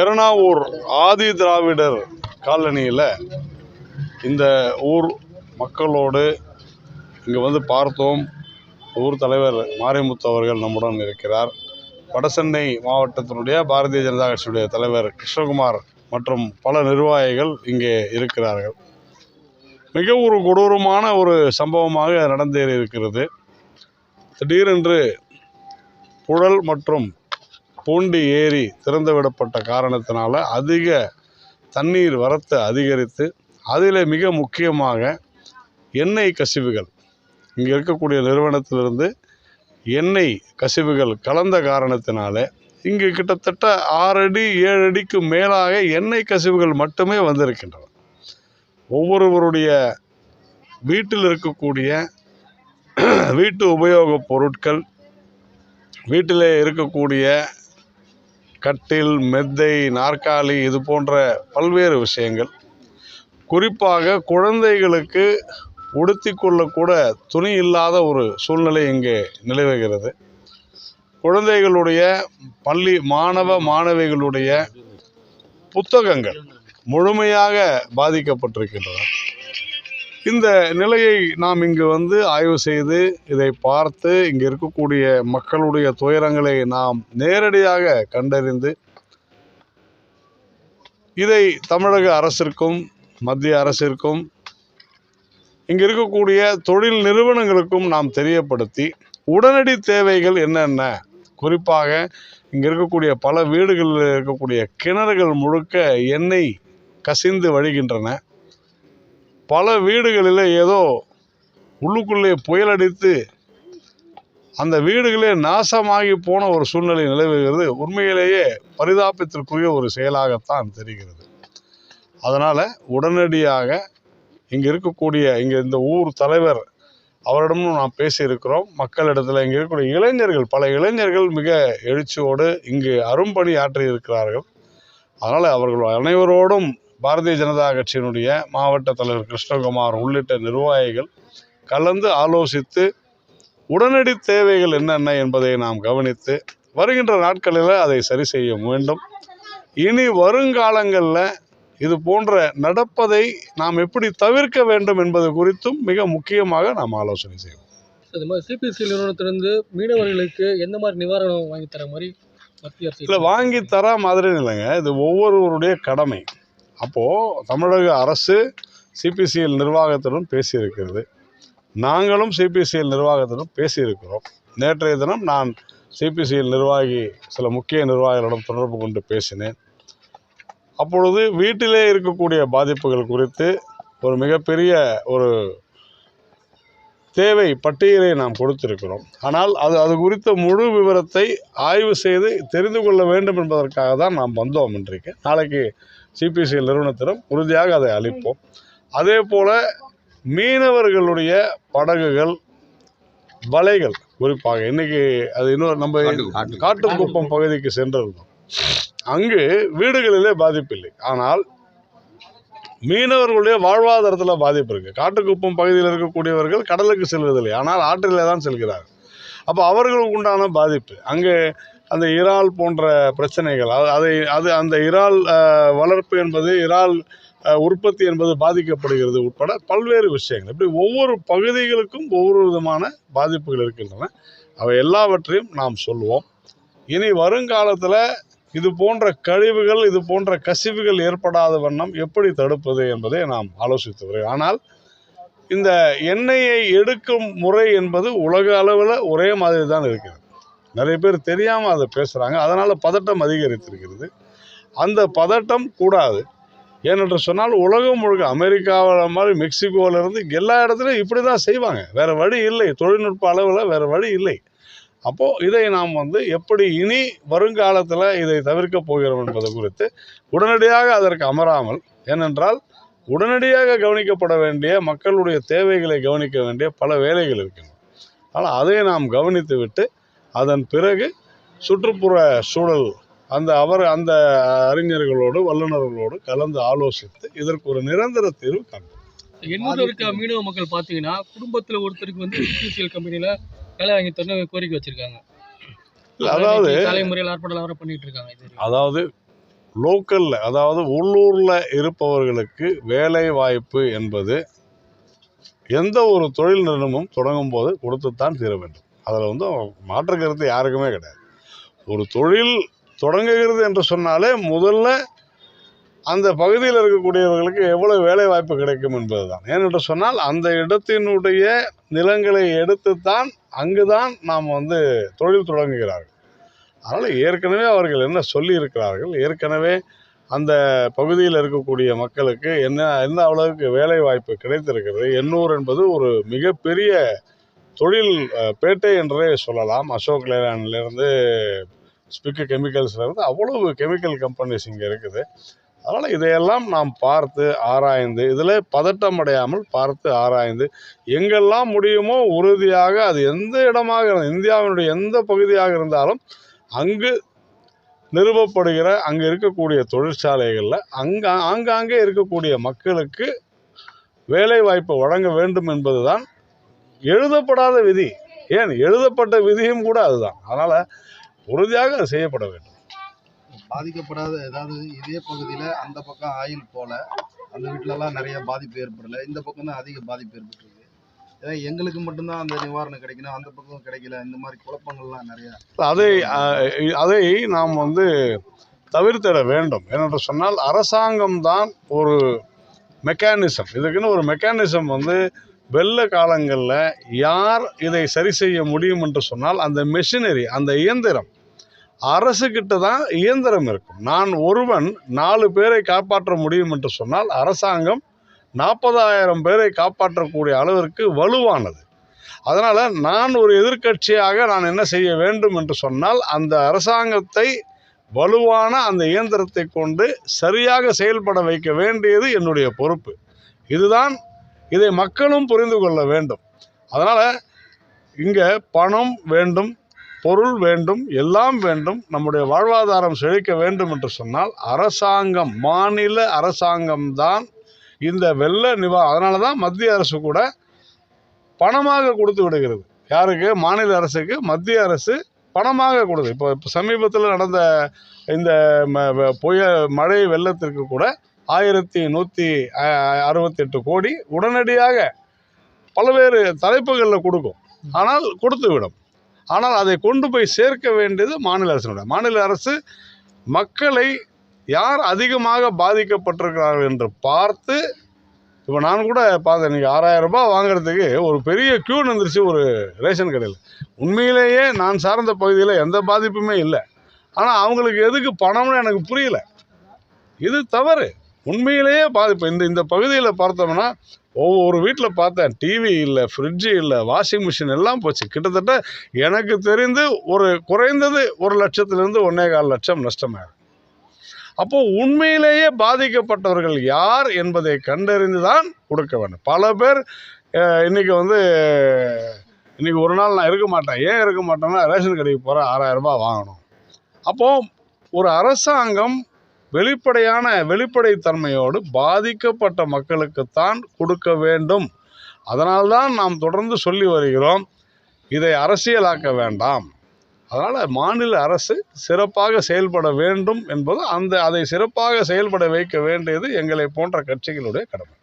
எறணாவூர் ஆதி திராவிடர் காலனியில் இந்த ஊர் மக்களோடு இங்கே வந்து பார்த்தோம். ஊர் தலைவர் மாரிமுத்து அவர்கள் நம்முடன் இருக்கிறார். வடசென்னை மாவட்டத்தினுடைய பாரதிய ஜனதா கட்சியுடைய தலைவர் கிருஷ்ணகுமார் மற்றும் பல நிர்வாகிகள் இங்கே இருக்கிறார்கள். மிக ஒரு கொடூரமான ஒரு சம்பவமாக நடந்தேறி இருக்கிறது. திடீரென்று புழல் மற்றும் பூண்டி ஏரி திறந்து விடப்பட்ட காரணத்தினால அதிக தண்ணீர் வரத்து அதிகரித்து அதில் மிக முக்கியமாக எண்ணெய் கசிவுகள். இங்கே இருக்கக்கூடிய நிறுவனத்திலிருந்து எண்ணெய் கசிவுகள் கலந்த காரணத்தினால இங்கு கிட்டத்தட்ட ஆறு அடி ஏழு அடிக்கு மேலாக எண்ணெய் கசிவுகள் மட்டுமே வந்திருக்கின்றன. ஒவ்வொருவருடைய வீட்டில் இருக்கக்கூடிய வீட்டு உபயோகப் பொருட்கள் வீட்டிலே இருக்கக்கூடிய கட்டில் மெத்தை நாற்காலி இது போன்ற பல்வேறு விஷயங்கள். குறிப்பாக குழந்தைகளுக்கு உடுத்தி கொள்ளக்கூட துணி இல்லாத ஒரு சூழ்நிலை இங்கே நிலவுகிறது. குழந்தைகளுடைய பள்ளி மாணவ மாணவிகளுடைய புத்தகங்கள் முழுமையாக பாதிக்கப்பட்டிருக்கின்றன. இந்த நிலையை நாம் இங்கு வந்து ஆய்வு செய்து இதை பார்த்து இங்கே இருக்கக்கூடிய மக்களுடைய துயரங்களை நாம் நேரடியாக கண்டறிந்து இதை தமிழக அரசிற்கும் மத்திய அரசிற்கும் இங்கே இருக்கக்கூடிய தொழில் நிறுவனங்களுக்கும் நாம் தெரியப்படுத்தி உடனடி தேவைகள் என்னென்ன? குறிப்பாக இங்கே இருக்கக்கூடிய பல வீடுகளில் இருக்கக்கூடிய கிணறுகள் முழுக்க எண்ணெய் கசிந்து வழிகின்றன. பல வீடுகளில் ஏதோ உள்ளுக்குள்ளே புயலடித்து அந்த வீடுகளே நாசமாகி போன ஒரு சூழ்நிலை நிலவுகிறது. உண்மையிலேயே பரிதாபத்திற்குரிய ஒரு செயலாகத்தான் தெரிகிறது. அதனால் உடனடியாக இங்கே இருக்கக்கூடிய இங்கே இந்த ஊர் தலைவர் அவரிடமும் நாம் பேசியிருக்கிறோம். மக்களிடத்தில் இங்கே இருக்கக்கூடிய இளைஞர்கள் பல இளைஞர்கள் மிக எழுச்சியோடு இங்கு அரும்பணி ஆற்றி இருக்கிறார்கள் அதனால் அவர்கள் அனைவரோடும் பாரதிய ஜனதா கட்சியினுடைய மாவட்ட தலைவர் கிருஷ்ணகுமார் உள்ளிட்ட நிர்வாகிகள் கலந்து ஆலோசித்து உடனடி தேவைகள் என்னென்ன என்பதை நாம் கவனித்து வருகின்ற நாட்களில் அதை சரி செய்ய வேண்டும். இனி வருங்காலங்களில் இது போன்ற நடப்பதை நாம் எப்படி தவிர்க்க வேண்டும் என்பது குறித்தும் மிக முக்கியமாக நாம் ஆலோசனை செய்வோம். இது மாதிரி சிபிசி நிறுவனத்திலிருந்து மீனவர்களுக்கு எந்த மாதிரி நிவாரணம் வாங்கி தர மாதிரி மத்திய அரசு இல்லை வாங்கி தர மாதிரி இல்லைங்க. இது ஒவ்வொருவருடைய கடமை. அப்போது தமிழக அரசு சிபிசிஎல் நிர்வாகத்துடன் பேசியிருக்கிறது. நாங்களும் சிபிசிஎல் நிர்வாகத்திடம் பேசியிருக்கிறோம். நேற்றைய தினம் நான் சிபிசிஎல் நிர்வாகி சில முக்கிய நிர்வாகிகளிடம் தொடர்பு கொண்டு பேசினேன். அப்பொழுது வீட்டிலே இருக்கக்கூடிய பாதிப்புகள் குறித்து ஒரு மிகப்பெரிய ஒரு தேவை பட்டியலை நாம் கொடுத்திருக்கிறோம். ஆனால் அது அது குறித்த முழு விவரத்தை ஆய்வு செய்து தெரிந்து கொள்ள வேண்டும் என்பதற்காக தான் நாம் வந்தோம் இன்றைக்கு. நாளைக்கு சிபிசிஎல் நிறுவனத்திடம் உறுதியாக அதை அளிப்போம். அதே போல் மீனவர்களுடைய படகுகள் வலைகள் குறிப்பாக இன்னைக்கு அது இன்னொரு நம்ம காட்டுக்குப்பம் பகுதிக்கு சென்றிருந்தோம் அங்கு வீடுகளிலே பாதிப்பில்லை. ஆனால் மீனவர்களுடைய வாழ்வாதாரத்தில் பாதிப்பு இருக்குது காட்டுக்குப்பம் பகுதியில் இருக்கக்கூடியவர்கள் கடலுக்கு செல்வதில்லை. ஆனால் ஆற்றிலே தான் செல்கிறார்கள். அப்போ அவர்களுக்கு உண்டான பாதிப்பு. அங்கே அந்த இறால் போன்ற பிரச்சனைகள். அது அதை அது அந்த இறால் வளர்ப்பு என்பது இறால் உற்பத்தி என்பது பாதிக்கப்படுகிறது உட்பட பல்வேறு விஷயங்கள். இப்படி ஒவ்வொரு பகுதிகளுக்கும் ஒவ்வொரு விதமான பாதிப்புகள் இருக்கின்றன. அவை எல்லாவற்றையும் நாம் சொல்லுவோம் இனி வருங்காலத்தில் இது போன்ற கழிவுகள் இது போன்ற கசிவுகள் ஏற்படாத வண்ணம் எப்படி தடுப்பது என்பதை நாம் ஆலோசித்து வருகிறோம். ஆனால் இந்த எண்ணெயை எடுக்கும் முறை என்பது உலக அளவில் ஒரே மாதிரி தான் இருக்கிறது. நிறைய பேர் தெரியாமல் அதை பேசுகிறாங்க அதனால் பதட்டம் அதிகரித்திருக்கிறது. அந்த பதட்டம் கூடாது. ஏனென்று சொன்னால் உலகம் முழுக்க அமெரிக்காவில் மாதிரி மெக்சிகோவிலேருந்து எல்லா இடத்துலையும் இப்படி தான் செய்வாங்க. வேறு வழி இல்லை. தொழில்நுட்ப அளவில் வேறு வழி இல்லை. அப்போது இதை நாம் வந்து எப்படி இனி வருங்காலத்தில் இதை தவிர்க்க போகிறோம் என்பது குறித்து உடனடியாக அதற்கு அமராமல் ஏனென்றால் உடனடியாக கவனிக்கப்பட வேண்டிய மக்களுடைய தேவைகளை கவனிக்க வேண்டிய பல வேலைகள் இருக்கின்றன. ஆனால் அதை நாம் கவனித்து விட்டு அதன் பிறகு சுற்றுப்புற சூழல் அந்த அவர் அந்த அறிஞர்களோடு வல்லுநர்களோடு கலந்து ஆலோசித்து இதற்கு ஒரு நிரந்தர தீர்வு காண்போம் எண்ணூர்ல இருக்க மீனவ மக்கள் பார்த்தீங்கன்னா குடும்பத்துல ஒருத்தருக்கு வந்து சிபிசிஎல் கம்பெனில வேலை வாங்கி தரணும் கோரிக்கை வச்சிருக்காங்க. அதாவது தலைமுறையில் ஆர்ப்பாட்டம் வேற பண்ணிட்டு இருக்காங்க அதாவது லோக்கலில் அதாவது உள்ளூரில் இருப்பவர்களுக்கு வேலை வாய்ப்பு என்பது எந்த ஒரு தொழில் நிறுவனமும் தொடங்கும் போது கொடுத்துத்தான் தீர வேண்டும். அதில் வந்து மாற்று கருத்து யாருக்குமே கிடையாது. ஒரு தொழில் தொடங்குகிறது என்று சொன்னாலே முதல்ல அந்த பகுதியில் இருக்கக்கூடியவர்களுக்கு எவ்வளவு வேலை வாய்ப்பு கிடைக்கும் என்பதுதான். ஏனென்று சொன்னால் அந்த இடத்தினுடைய நிலங்களை எடுத்துத்தான் அங்குதான் நாம் வந்து தொழில் தொடங்குகிறார்கள். அதனால் ஏற்கனவே அவர்கள் என்ன சொல்லியிருக்கிறார்கள்? ஏற்கனவே அந்த பகுதியில் இருக்கக்கூடிய மக்களுக்கு என்ன எந்த அளவுக்கு வேலை வாய்ப்பு கிடைத்திருக்கிறது? எண்ணூர் என்பது ஒரு மிகப்பெரிய தொழில் பேட்டை என்றே சொல்லலாம். அசோக் லேலாண்ட்லேருந்து ஸ்பிக்கு கெமிக்கல்ஸ்லேருந்து அவ்வளவு கெமிக்கல் கம்பெனிஸ் இங்கே இருக்குது. அதனால் இதையெல்லாம் நாம் பார்த்து ஆராய்ந்து இதில் பதட்டம் அடையாமல் பார்த்து ஆராய்ந்து எங்கெல்லாம் முடியுமோ உறுதியாக அது எந்த இடமாக இருந்தா- இந்தியாவினுடைய எந்த பகுதியாக இருந்தாலும் அங்கு நிறுவப்படுகிற அங்கே இருக்கக்கூடிய தொழிற்சாலைகளில் அங்க ஆங்காங்கே இருக்கக்கூடிய மக்களுக்கு வேலை வாய்ப்பு வழங்க வேண்டும் என்பதுதான் எழுதப்படாத விதி. ஏன்? எழுதப்பட்ட விதியும் கூட அதுதான். அதனால் உறுதியாக செய்யப்பட வேண்டும். பாதிக்கப்படாத ஏதாவது இதே பகுதியில் அந்த பக்கம் ஆயில் போல அந்த வீட்டிலலாம் நிறைய பாதிப்பு ஏற்படல. இந்த பக்கம் தான் அதிக பாதிப்பு ஏற்பட்டிருக்கு. ஏன்னா எங்களுக்கு மட்டும்தான் அந்த நிவாரணம் கிடைக்கணும். அந்த பக்கம் கிடைக்கல. இந்த மாதிரி குழப்பங்கள்லாம் நிறைய அதை அதை நாம் வந்து தவிர்த்திட வேண்டும். ஏனென்று சொன்னால் அரசாங்கம்தான் ஒரு மெக்கானிசம் இதுக்குன்னு ஒரு மெக்கானிசம் வந்து வெள்ள காலங்களில் யார் இதை சரி செய்ய முடியும் என்று சொன்னால் அந்த மெஷினரி அந்த இயந்திரம் அரசுக்கிட்ட தான் இயந்திரம் இருக்கும். நான் ஒருவன் நாலு பேரை காப்பாற்ற முடியும் என்று சொன்னால் அரசாங்கம் நாற்பதாயிரம் பேரை காப்பாற்றக்கூடிய அளவிற்கு வலுவானது. அதனால் நான் ஒரு எதிர்க்கட்சியாக நான் என்ன செய்ய வேண்டும் என்று சொன்னால் அந்த அரசாங்கத்தை வலுவான அந்த இயந்திரத்தை கொண்டு சரியாக செயல்பட வைக்க வேண்டியது என்னுடைய பொறுப்பு. இதுதான் இதை மக்களும் புரிந்து கொள்ள வேண்டும். அதனால் இங்கே பணம் வேண்டும் பொருள் வேண்டும் எல்லாம் வேண்டும் நம்முடைய வாழ்வாதாரம் செழிக்க வேண்டும் என்று சொன்னால் அரசாங்கம் மாநில அரசாங்கம்தான் இந்த வெள்ள நிவா அதனால தான் மத்திய அரசு கூட பணமாக கொடுத்து விடுகிறது. யாருக்கு? மாநில அரசுக்கு. மத்திய அரசு பணமாக கொடுது இப்போ இப்போ சமீபத்தில் நடந்த இந்த ம- புய மழை வெள்ளத்திற்கு கூட ஆயிரத்தி நூற்றி அறுபத்தெட்டு கோடி உடனடியாக பல்வேறு தலைப்புகளில் கொடுக்கும். ஆனால் கொடுத்து விடும். ஆனால் அதை கொண்டு போய் சேர்க்க வேண்டியது மாநில அரசினுடைய மாநில அரசு மக்களை யார் அதிகமாக பாதிக்கப்பட்டிருக்கிறார்கள் என்று பார்த்து இப்போ நான் கூட பார்த்தேன் இன்றைக்கி ஆறாயிரம் ரூபாய் வாங்குறதுக்கு ஒரு பெரிய க்யூ நின்றுச்சு ஒரு ரேஷன் கடையில். உண்மையிலேயே நான் சார்ந்த பகுதியில் எந்த பாதிப்புமே இல்லை. ஆனால் அவங்களுக்கு எதுக்கு பணம்னு எனக்கு புரியல. இது தவறு. உண்மையிலேயே பாதிப்பு இந்த இந்த பகுதியில் பார்த்தோம்னா ஒவ்வொரு வீட்டில் பார்த்தேன். டிவி இல்லை ஃப்ரிட்ஜு இல்லை வாஷிங் மிஷின் எல்லாம் போச்சு. கிட்டத்தட்ட எனக்கு தெரிந்து ஒரு குறைந்தது ஒரு லட்சத்துலேருந்து ஒன்றே கால் லட்சம் நஷ்டமாயிரும் அப்போது உண்மையிலேயே பாதிக்கப்பட்டவர்கள் யார் என்பதை கண்டறிந்து தான் கொடுக்க வேண்டும். பல பேர் இன்றைக்கி இன்னைக்கு வந்து இன்னைக்கு ஒரு நாள் நான் இருக்க மாட்டேன். ஏன் இருக்க மாட்டேன்னா ரேஷன் கடைக்கு போகிற ஆறாயிரம் ரூபாய் வாங்கணும். அப்போது ஒரு அரசாங்கம் வெளிப்படையான வெளிப்படைத்தன்மையோடு பாதிக்கப்பட்ட மக்களுக்குத்தான் கொடுக்க வேண்டும். அதனால்தான் நாம் தொடர்ந்து சொல்லி வருகிறோம் இதை அரசியலாக்க வேண்டாம். அதனால் மாநில அரசு சிறப்பாக செயல்பட வேண்டும் என்பது அந்த அதை சிறப்பாக செயல்பட வைக்க வேண்டியது எங்களை போன்ற கட்சிகளுடைய கடமை.